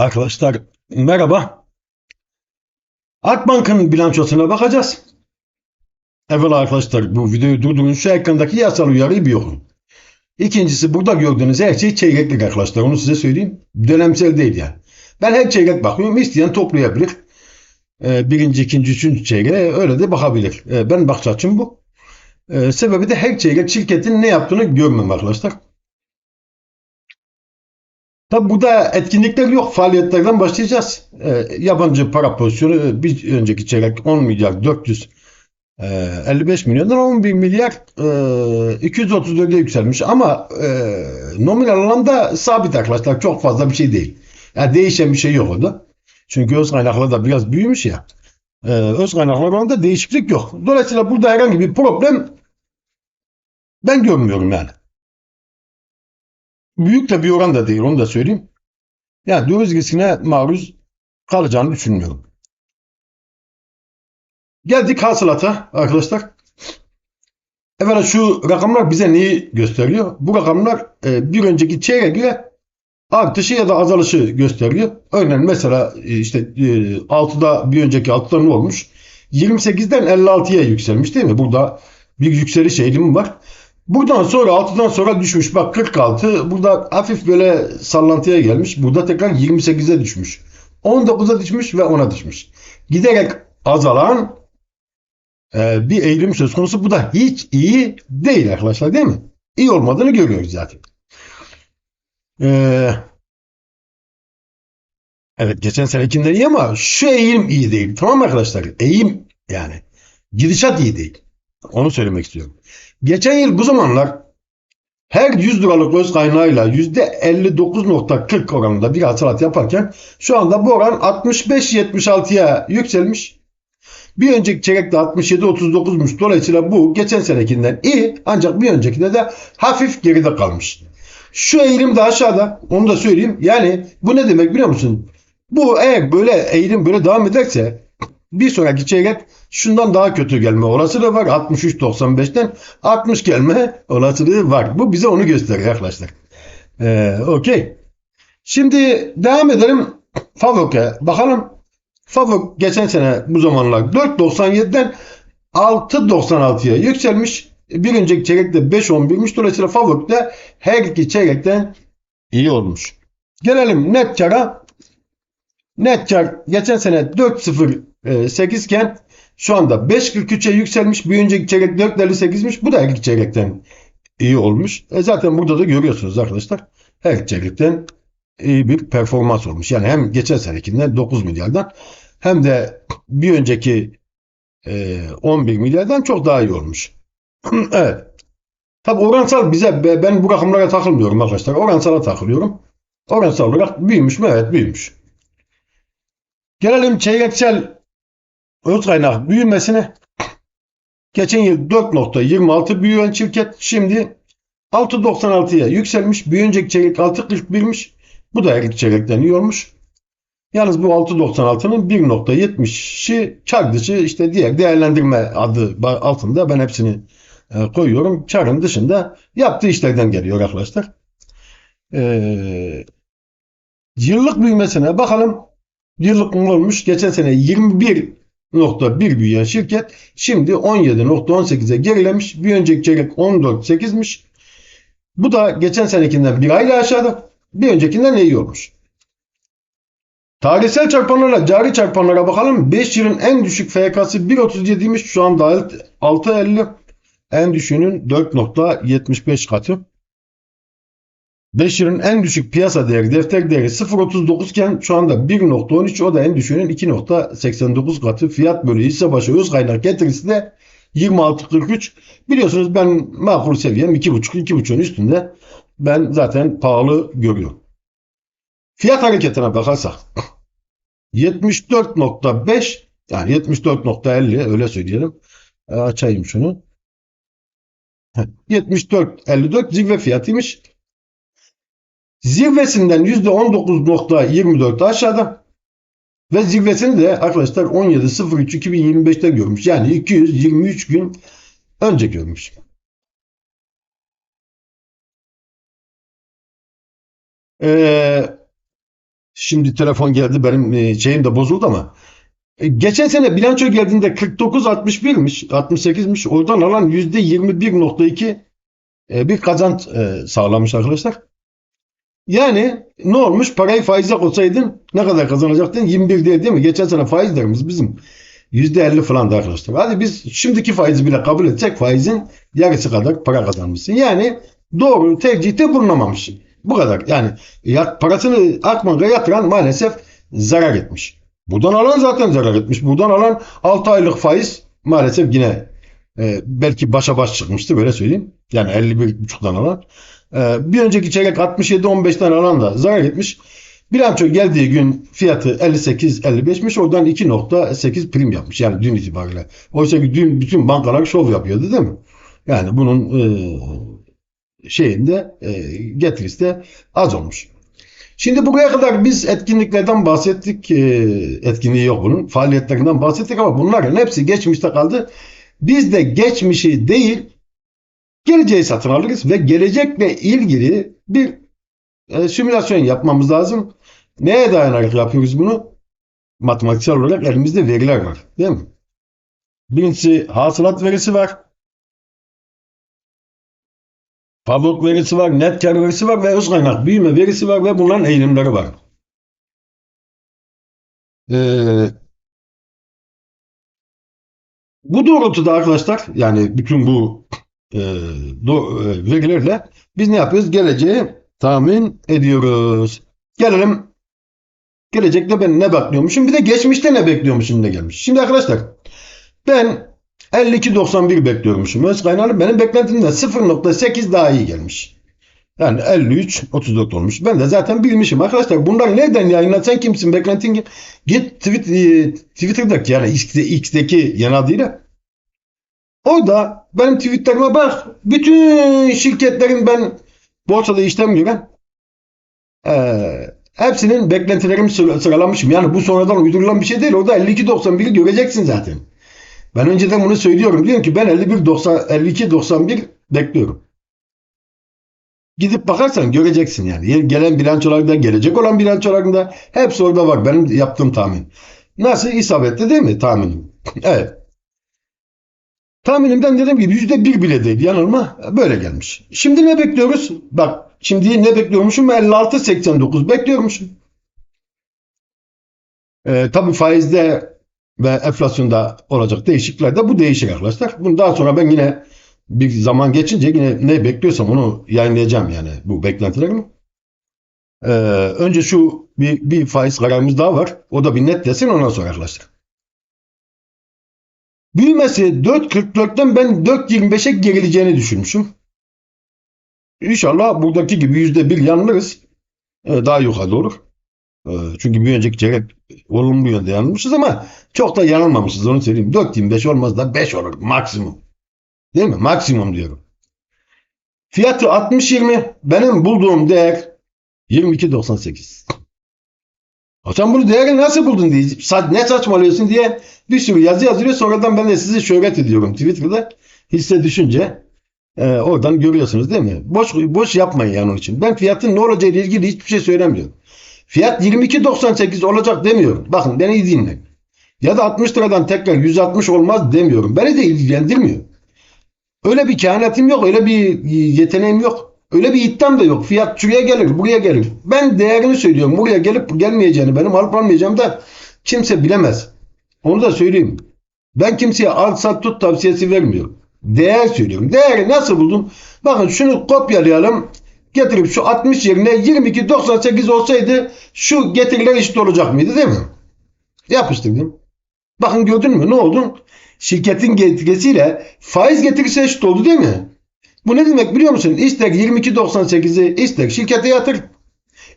Arkadaşlar merhaba. Akbank'ın bilançosuna bakacağız. Evvela arkadaşlar bu videoyu durdurun şu ekrandaki yasal uyarıyı bir okuyun. İkincisi burada gördüğünüz her şey çeyreklik arkadaşlar onu size söyleyeyim. Dönemsel değil yani. Ben her çeyrek bakıyorum isteyen toplayabilir. Ee, birinci, ikinci, üçüncü çeyreğe öyle de bakabilir. Ee, ben bakış açım bu. Ee, sebebi de her çeyrek şirketin ne yaptığını görmem arkadaşlar. Tabi burada etkinlikler yok. Faaliyetlerden başlayacağız. E, yabancı para pozisyonu e, bir önceki çeyrek 10 milyar 455 milyondan 11 milyar e, 234'e yükselmiş. Ama e, nominal anlamda sabit arkadaşlar. Çok fazla bir şey değil. Yani değişen bir şey yok orada. Çünkü öz kaynakları da biraz büyümüş ya. E, öz kaynaklar oranında değişiklik yok. Dolayısıyla burada herhangi bir problem ben görmüyorum yani büyük de bir oran da değil onu da söyleyeyim. Yani döviz riskine maruz kalacağını düşünmüyorum. Geldik hasılata arkadaşlar. Efendim şu rakamlar bize neyi gösteriyor? Bu rakamlar e, bir önceki çeyrek ile artışı ya da azalışı gösteriyor. Örneğin mesela e, işte e, 6'da bir önceki 6'da ne olmuş? 28'den 56'ya yükselmiş değil mi? Burada bir yükseliş eğilimi var. Buradan sonra 6'dan sonra düşmüş. Bak 46. Burada hafif böyle sallantıya gelmiş. Burada tekrar 28'e düşmüş. 19'a düşmüş ve 10'a düşmüş. Giderek azalan e, bir eğilim söz konusu. Bu da hiç iyi değil arkadaşlar değil mi? İyi olmadığını görüyoruz zaten. Ee, evet geçen senekinden iyi ama şu eğilim iyi değil. Tamam arkadaşlar? Eğim yani. Gidişat iyi değil. Onu söylemek istiyorum. Geçen yıl bu zamanlar her 100 liralık öz kaynağıyla %59.40 oranında bir hasılat yaparken şu anda bu oran 65-76'ya yükselmiş. Bir önceki çeyrekte 67-39'muş. Dolayısıyla bu geçen senekinden iyi ancak bir öncekinde de hafif geride kalmış. Şu eğilim de aşağıda onu da söyleyeyim. Yani bu ne demek biliyor musun? Bu eğer böyle eğilim böyle devam ederse bir sonraki çeyrek şundan daha kötü gelme olasılığı var. 63-95'ten 60 gelme olasılığı var. Bu bize onu gösteriyor arkadaşlar. Ee, Okey. Şimdi devam edelim. Favok'e bakalım. Favok geçen sene bu zamanlar 4.97'den 6.96'ya yükselmiş. Bir önceki çeyrekte 5.11'miş. Dolayısıyla Favok da her iki çeyrekten iyi olmuş. Gelelim net kara. Net kar geçen sene 4.08 iken şu anda 5.43'e yükselmiş. Bir önceki çeyrek 4.58'miş. Bu da her iki çeyrekten iyi olmuş. E zaten burada da görüyorsunuz arkadaşlar. Her iki çeyrekten iyi bir performans olmuş. Yani hem geçen senekinden 9 milyardan hem de bir önceki e, 11 milyardan çok daha iyi olmuş. evet. Tabi oransal bize ben bu rakamlara takılmıyorum arkadaşlar. Oransala takılıyorum. Oransal olarak büyümüş mü? Evet büyümüş. Gelelim çeyreksel öz kaynak büyümesine. Geçen yıl 4.26 büyüyen şirket şimdi 6.96'ya yükselmiş. Bir önceki çeyrek 6.41'miş. Bu da her iki çeyrekten iyi olmuş. Yalnız bu 6.96'nın 1.70'i kar dışı işte diğer değerlendirme adı altında ben hepsini e, koyuyorum. Karın dışında yaptığı işlerden geliyor arkadaşlar. Ee, yıllık büyümesine bakalım. Yıllık ne olmuş? Geçen sene 21.1 büyüyen şirket şimdi 17.18'e gerilemiş. Bir önceki çeyrek 14.8'miş. Bu da geçen senekinden bir ayla aşağıda. Bir öncekinden iyi olmuş. Tarihsel çarpanlarla cari çarpanlara bakalım. 5 yılın en düşük FK'sı 1.37'ymiş. Şu anda 6.50. En düşüğünün 4.75 katı. 5 yılın en düşük piyasa değeri, defter değeri 0.39 iken şu anda 1.13 o da en düşüğünün 2.89 katı fiyat bölü hisse başı öz kaynak getirisi de 26.43. Biliyorsunuz ben makul seviyem 2.5 2.5'ün üstünde. Ben zaten pahalı görüyorum. Fiyat hareketine bakarsak 74.5 yani 74.50 öyle söyleyelim. Açayım şunu. 74.54 zirve fiyatıymış. Zirvesinden %19.24 aşağıda ve zirvesini de arkadaşlar 17.03.2025'te görmüş. Yani 223 gün önce görmüş. Ee, Şimdi telefon geldi benim e, şeyim de bozuldu ama e, geçen sene bilanço geldiğinde 49.61'miş 68'miş oradan alan %21.2 e, bir kazanç sağlamış arkadaşlar. Yani ne olmuş? Parayı faize koysaydın ne kadar kazanacaktın? 21 değil değil mi? Geçen sene faizlerimiz bizim %50 falan da arkadaşlar. Hadi biz şimdiki faizi bile kabul etsek faizin yarısı kadar para kazanmışsın. Yani doğru tercihte bulunamamış. Bu kadar. Yani ya, parasını Akbank'a yatıran maalesef zarar etmiş. Buradan alan zaten zarar etmiş. Buradan alan 6 aylık faiz maalesef yine e, belki başa baş çıkmıştı böyle söyleyeyim. Yani 51,5'dan alan. E, bir önceki çeyrek 67-15'ten alan da zarar etmiş. Bilanço geldiği gün fiyatı 58-55'miş. Oradan 2.8 prim yapmış. Yani dün itibariyle. Oysa ki dün bütün bankalar şov yapıyordu değil mi? Yani bunun e, şeyinde e, getirisi de az olmuş. Şimdi buraya kadar biz etkinliklerden bahsettik. E, etkinliği yok bunun. Faaliyetlerinden bahsettik ama bunların hepsi geçmişte kaldı. Biz de geçmişi değil geleceği satın alırız ve gelecekle ilgili bir e, simülasyon yapmamız lazım. Neye dayanarak yapıyoruz bunu? Matematiksel olarak elimizde veriler var. Değil mi? Birincisi hasılat verisi var. Pavlok verisi var, net kar verisi var ve öz kaynak büyüme verisi var ve bunların eğilimleri var. Ee, bu doğrultuda arkadaşlar yani bütün bu verilerle biz ne yapıyoruz? Geleceği tahmin ediyoruz. Gelelim gelecekte ben ne bekliyormuşum bir de geçmişte ne bekliyormuşum ne gelmiş. Şimdi arkadaşlar ben 52.91 bekliyormuşum. Öz kaynağım benim beklentimden 0.8 daha iyi gelmiş. Yani 53 34 olmuş. Ben de zaten bilmişim arkadaşlar. Bunlar nereden yayınlar? Sen kimsin? Beklentin kim? Git e, Twitter'daki yani X'deki yeni adıyla. Orada benim tweetlerime bak. Bütün şirketlerin ben borsada işlem gören ee, hepsinin beklentilerimi sıra- sıralamışım. Yani bu sonradan uydurulan bir şey değil. Orada 52.91'i göreceksin zaten. Ben önceden bunu söylüyorum. Diyorum ki ben 51 90 52 91 bekliyorum. Gidip bakarsan göreceksin yani. Gelen bilançolarda, gelecek olan bilançolarında hepsi orada var. Benim yaptığım tahmin. Nasıl isabetli değil mi tahminim? evet. Tahminimden dediğim gibi yüzde bir bile değil yanılma böyle gelmiş. Şimdi ne bekliyoruz? Bak şimdi ne bekliyormuşum? 56.89 bekliyormuşum. Ee, tabii faizde ve enflasyonda olacak değişiklikler de bu değişik arkadaşlar. Bunu daha sonra ben yine bir zaman geçince yine ne bekliyorsam onu yayınlayacağım yani bu beklentilerimi. Ee, önce şu bir, bir faiz kararımız daha var. O da bir net desin ondan sonra arkadaşlar. Büyümesi 4.44'ten ben 4.25'e gerileceğini düşünmüşüm. İnşallah buradaki gibi %1 yanılırız. Ee, daha yukarıda olur. Ee, çünkü bir önceki çeyrek olumlu yönde yanılmışız ama çok da yanılmamışız onu söyleyeyim. 4.25 olmaz da 5 olur maksimum. Değil mi? Maksimum diyorum. Fiyatı 60-20. Benim bulduğum değer 22.98. Hocam bunu değeri nasıl buldun diye ne saçmalıyorsun diye bir sürü yazı yazıyor. Sonradan ben de sizi şöhret ediyorum Twitter'da. Hisse düşünce e, oradan görüyorsunuz değil mi? Boş boş yapmayın yani onun için. Ben fiyatın ne olacağı ile ilgili hiçbir şey söylemiyorum. Fiyat 22.98 olacak demiyorum. Bakın beni iyi dinleyin. Ya da 60 liradan tekrar 160 olmaz demiyorum. Beni de ilgilendirmiyor. Öyle bir kehanetim yok. Öyle bir yeteneğim yok. Öyle bir iddiam da yok. Fiyat şuraya gelir, buraya gelir. Ben değerini söylüyorum. Buraya gelip gelmeyeceğini, benim alıp almayacağımı da kimse bilemez. Onu da söyleyeyim. Ben kimseye al sat tut tavsiyesi vermiyorum. Değer söylüyorum. Değeri nasıl buldum? Bakın şunu kopyalayalım. Getirip şu 60 yerine 22.98 olsaydı şu getiriler eşit olacak mıydı değil mi? Yapıştırdım. Bakın gördün mü ne oldu? Şirketin getirisiyle faiz getirisi eşit oldu değil mi? Bu ne demek biliyor musun? İster 22.98'i ister şirkete yatır.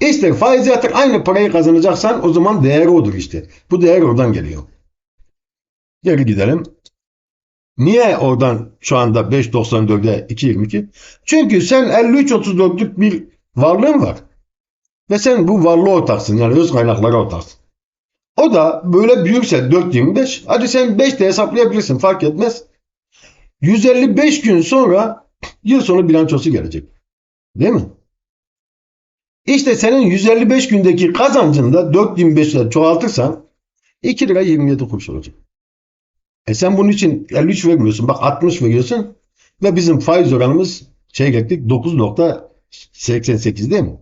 ister faize yatır. Aynı parayı kazanacaksan o zaman değeri odur işte. Bu değer oradan geliyor. Geri gidelim. Niye oradan şu anda 5.94'e 2.22? Çünkü sen 53.34'lük bir varlığın var. Ve sen bu varlığı ortaksın. Yani öz kaynaklara ortaksın. O da böyle büyükse 4.25. Hadi sen 5 de hesaplayabilirsin fark etmez. 155 gün sonra yıl sonu bilançosu gelecek. Değil mi? İşte senin 155 gündeki kazancını da 4500'e çoğaltırsan 2 lira 27 kuruş olacak. E sen bunun için 53 vermiyorsun. Bak 60 veriyorsun ve bizim faiz oranımız çeyreklik 9.88 değil mi?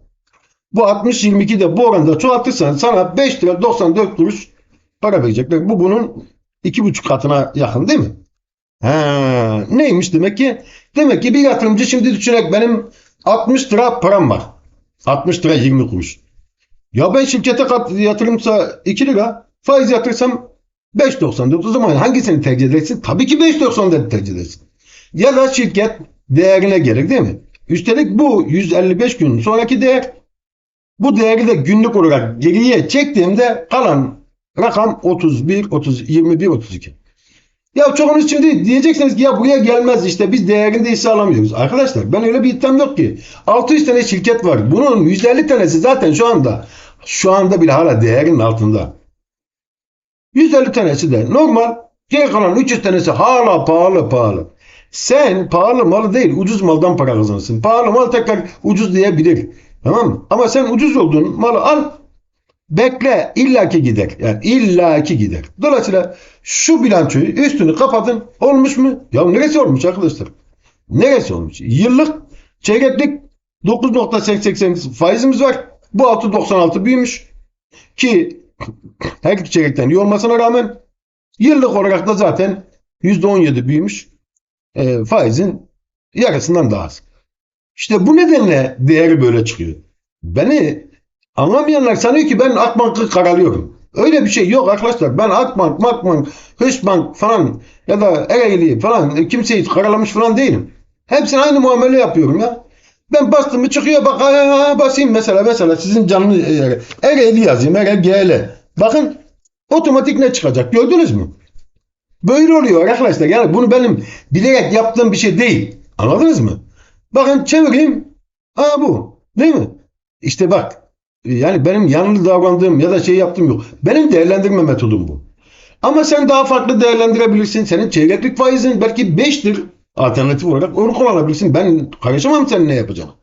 Bu 60-22 de bu oranda çoğaltırsan sana 5 lira 94 kuruş para verecekler. Bu bunun 2,5 katına yakın değil mi? Ha, neymiş demek ki? Demek ki bir yatırımcı şimdi düşünerek benim 60 lira param var. 60 lira 20 kuruş. Ya ben şirkete yatırımsa 2 lira, faiz yatırsam 5.94 o zaman hangisini tercih edersin? Tabii ki 5.94 tercih edersin. Ya da şirket değerine gelir değil mi? Üstelik bu 155 gün sonraki değer. Bu değeri de günlük olarak geriye çektiğimde kalan rakam 31, 30, 21, 32. Ya çoğunuz şimdi diyeceksiniz ki ya buraya gelmez işte biz değerinde hisse alamıyoruz. Arkadaşlar ben öyle bir iddiam yok ki. 600 tane şirket var. Bunun 150 tanesi zaten şu anda şu anda bile hala değerin altında. 150 tanesi de normal. Geri kalan 300 tanesi hala pahalı pahalı. Sen pahalı malı değil ucuz maldan para kazanırsın. Pahalı mal tekrar ucuz diyebilir. Tamam mı? Ama sen ucuz olduğun malı al Bekle illaki gider. Yani illaki gider. Dolayısıyla şu bilançoyu üstünü kapatın. Olmuş mu? Ya neresi olmuş arkadaşlar? Neresi olmuş? Yıllık çeyreklik 9.88 faizimiz var. Bu 6.96 büyümüş. Ki her iki çeyrekten iyi olmasına rağmen yıllık olarak da zaten %17 büyümüş. E, faizin yarısından daha az. İşte bu nedenle değeri böyle çıkıyor. Beni Anlamayanlar sanıyor ki ben Akbank'ı karalıyorum. Öyle bir şey yok arkadaşlar. Ben Akbank, Makbank, Hışbank falan ya da Ereğli falan kimseyi karalamış falan değilim. Hepsine aynı muamele yapıyorum ya. Ben bastım mı çıkıyor bak basayım mesela mesela sizin canlı e, Ereğli yazayım Ereğli. Bakın otomatik ne çıkacak gördünüz mü? Böyle oluyor arkadaşlar. Yani bunu benim bilerek yaptığım bir şey değil. Anladınız mı? Bakın çevireyim. Aa bu. Değil mi? İşte bak yani benim yanlış davrandığım ya da şey yaptığım yok. Benim değerlendirme metodum bu. Ama sen daha farklı değerlendirebilirsin. Senin çeyreklik faizin belki 5'tir alternatif olarak onu kullanabilirsin. Ben karışamam sen ne yapacaksın.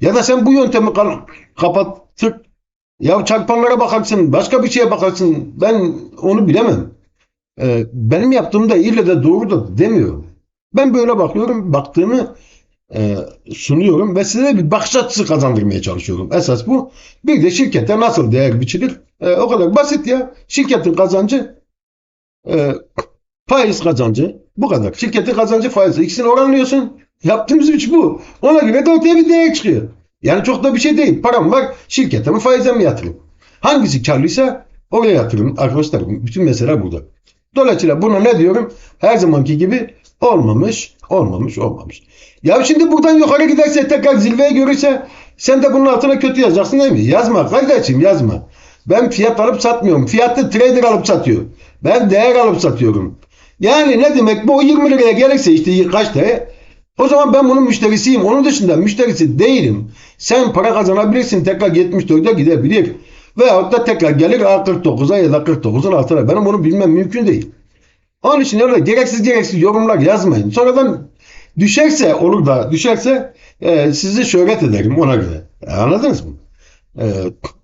Ya da sen bu yöntemi kapatıp ya çarpanlara bakarsın, başka bir şeye bakarsın. Ben onu bilemem. Ee, benim yaptığım da ille de doğru da demiyorum. Ben böyle bakıyorum. Baktığımı e, sunuyorum ve size bir bakış açısı kazandırmaya çalışıyorum. Esas bu. Bir de şirkete nasıl değer biçilir? E, o kadar basit ya. Şirketin kazancı e, faiz kazancı bu kadar. Şirketin kazancı faiz. İkisini oranlıyorsun. Yaptığımız iş bu. Ona göre de ortaya bir değer çıkıyor. Yani çok da bir şey değil. Param var. Şirkete mi faize mi yatırayım? Hangisi karlıysa oraya yatırın. Arkadaşlar bütün mesele burada. Dolayısıyla buna ne diyorum? Her zamanki gibi olmamış, olmamış, olmamış. Ya şimdi buradan yukarı giderse tekrar zirveyi görürse sen de bunun altına kötü yazacaksın değil mi? Yazma kardeşim yazma. Ben fiyat alıp satmıyorum. Fiyatı trader alıp satıyor. Ben değer alıp satıyorum. Yani ne demek bu 20 liraya gelirse işte kaç liraya o zaman ben bunun müşterisiyim. Onun dışında müşterisi değilim. Sen para kazanabilirsin tekrar 74'e gidebilir. Veyahut da tekrar gelir A49'a ya da 49'un altına. Benim bunu bilmem mümkün değil. Onun için öyle gereksiz gereksiz yorumlar yazmayın. Sonradan düşerse olur da düşerse e, sizi şöhret ederim ona göre. E, anladınız mı? E,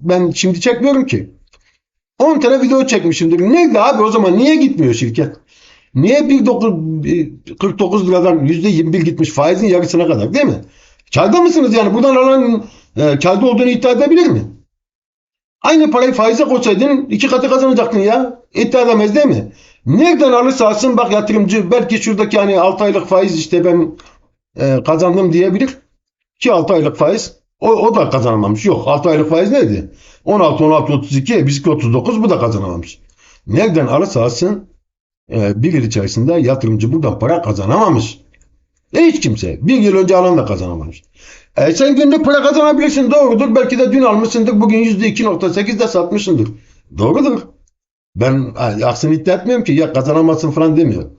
ben şimdi çekmiyorum ki. 10 tane video çekmişimdir. Neydi abi o zaman niye gitmiyor şirket? Niye 1.9 49 liradan %21 gitmiş faizin yarısına kadar değil mi? Karda mısınız yani? Buradan alan e, karda olduğunu iddia edebilir mi? Aynı parayı faize koysaydın iki katı kazanacaktın ya. İddia edemez değil mi? Nereden alırsa alsın bak yatırımcı belki şuradaki hani 6 aylık faiz işte ben e, kazandım diyebilir. Ki 6 aylık faiz o, o da kazanamamış. Yok 6 aylık faiz neydi? 16, 16, 32, bizimki 39 bu da kazanamamış. Nereden alırsa alsın e, bir yıl içerisinde yatırımcı buradan para kazanamamış. E hiç kimse. Bir yıl önce alan da kazanamamış. E sen günlük para kazanabilirsin doğrudur. Belki de dün almışsındır. Bugün %2.8'de satmışsındır. Doğrudur. Ben aksini iddia etmiyorum ki ya kazanamazsın falan demiyorum.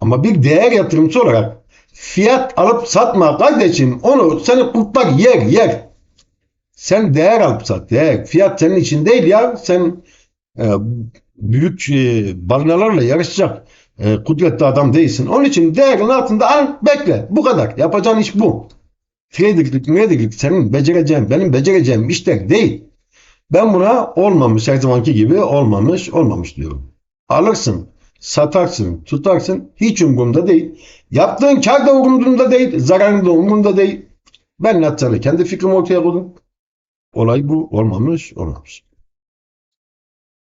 Ama bir değer yatırımcısı olarak fiyat alıp satma kardeşim. Onu seni kurtlar yer yer. Sen değer alıp sat. Değer. Fiyat senin için değil ya. Sen e, büyük e, balinalarla yarışacak e, kudretli adam değilsin. Onun için değerin altında al bekle. Bu kadar. Yapacağın iş bu. traderlik, traderlik senin becereceğin, benim becereceğim işler değil. Ben buna olmamış her zamanki gibi olmamış, olmamış diyorum. Alırsın, satarsın, tutarsın hiç umurumda değil. Yaptığın kar da umurumda değil, zararın da umurumda değil. Ben Natsar'ı kendi fikrimi ortaya koydum. Olay bu, olmamış, olmamış.